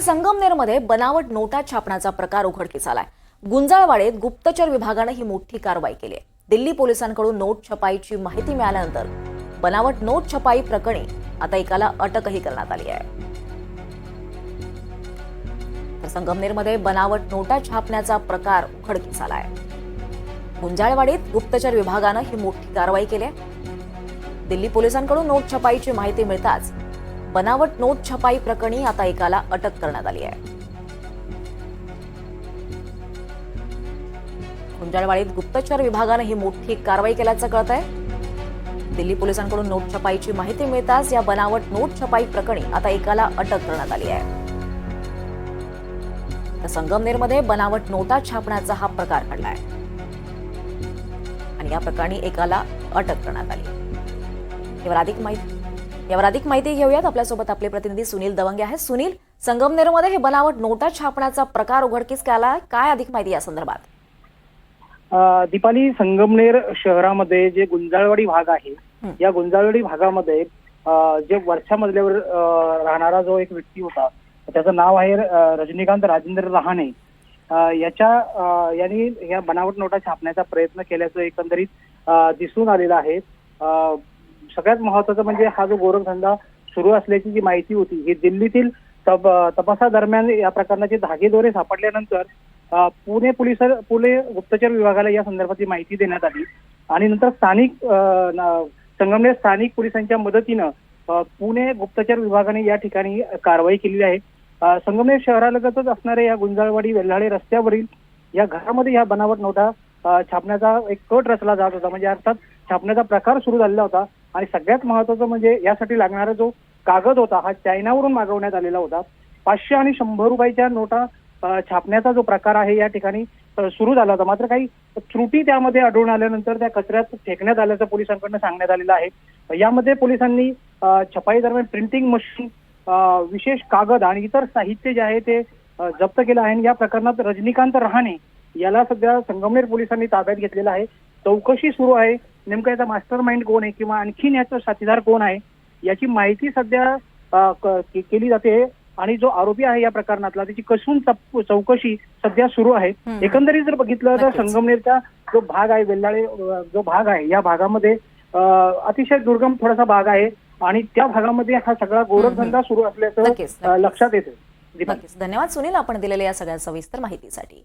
संगमनेरमध्ये बनावट नोटा छापण्याचा प्रकार उघडकीस आलाय. गुंजाळवाडेत गुप्तचर विभागानं ही मोठी कारवाई केली आहे. दिल्ली पोलिसांकडून नोट छपाईची माहिती मिळाल्यानंतर बनावट नोट छपाई प्रकरणी आता एकाला अटकही करण्यात आली आहे. संगमनेरमध्ये बनावट नोटा छापण्याचा प्रकार उघडकीस आलाय. गुंजाळवाडीत गुप्तचर विभागानं ही मोठी कारवाई केली आहे. दिल्ली पोलिसांकडून नोट छपाईची माहिती मिळताच बनावट नोट छपाई प्रकरणी आता एकाला अटक करण्यात आली आहे. गुंजाळवाडीत गुप्तचर विभागानं ही मोठी कारवाई केल्याचं कळत आहे दिल्ली पोलिसांकडून नोट छपाईची माहिती मिळताच या बनावट नोट छपाई प्रकरणी आता एकाला अटक करण्यात आली आहे. तर संगमनेरमध्ये बनावट नोटा छापण्याचा हा प्रकार घडलाय. आणि या प्रकरणी एकाला अटक करण्यात आली यावर अधिक माहिती यावर अधिक माहिती घेऊयात. आपल्यासोबत आपले प्रतिनिधी सुनील दवंगे आहेत. सुनील संगमनेरमध्ये हे बनावट नोटा छापण्याचा प्रकार उघडकीस केला काय अधिक माहिती या संदर्भात? दीपाली संगमनेर शहरामध्ये जे गुंजाळवाडी भाग आहे. या गुंजाळवाडी भागामध्ये जे वरच्या मजल्यावर राहणारा जो एक व्यक्ती होता त्याचं नाव आहे रजनीकांत राजेंद्र रहाणे याच्या यांनी या बनावट नोटा छापण्याचा प्रयत्न केल्याचं एकंदरीत दिसून आलेलं आहे. सगळ्यात महत्वाचं म्हणजे हा जो गोरखधंदा सुरू असल्याची जी माहिती होती ही दिल्लीतील तप तपासादरम्यान या प्रकरणाचे धागेदोरे सापडल्यानंतर पुणे पोलीस पुणे गुप्तचर विभागाला या संदर्भातली माहिती देण्यात आली. आणि नंतर स्थानिक संगमनेर स्थानिक पोलिसांच्या मदतीनं पुणे गुप्तचर विभागाने या ठिकाणी कारवाई केलेली आहे. संगमनेर शहरालगतच असणाऱ्या या गुंजाळवाडी वेल्हाळे रस्त्यावरील या घरामध्ये या बनावट नोटा छापण्याचा एक कट रचला जात होता. म्हणजे अर्थात छापण्याचा प्रकार सुरू झालेला होता आणि सगळ्यात महत्वाचं म्हणजे यासाठी लागणारा जो कागद होता हा चायनावरून मागवण्यात आलेला होता. पाचशे आणि शंभर रुपयाच्या नोटा छापण्याचा जो प्रकार आहे या ठिकाणी सुरू झाला होता. मात्र काही त्रुटी त्यामध्ये आढळून आल्यानंतर त्या कचऱ्यात फेकण्यात आल्याचं पोलिसांकडनं सांगण्यात आलेलं आहे. यामध्ये पोलिसांनी छपाई दरम्यान प्रिंटिंग मशीन विशेष कागद आणि इतर साहित्य जे आहे ते जप्त केलं आहे. आणि या प्रकरणात रजनीकांत रहाणे याला सध्या संगमनेर पोलिसांनी ताब्यात घेतलेलं आहे. चौकशी सुरू आहे. नेमकं याचा मास्टर माइंड कोण आहे किंवा आणखीन याचा साथीदार कोण आहे याची माहिती सध्या केली जाते आणि जो आरोपी आहे या प्रकरणातला त्याची कसून चौकशी सध्या सुरू आहे. एकंदरीत जर बघितलं तर. संगमनेरचा जो भाग आहे वेल्लाळे जो भाग आहे या भागामध्ये अतिशय दुर्गम थोडासा भाग आहे आणि त्या भागामध्ये हा सगळा गोरखधंदा सुरू असल्याचं. लक्षात येतं. धन्यवाद सुनील आपण दिलेल्या या सगळ्या सविस्तर माहितीसाठी.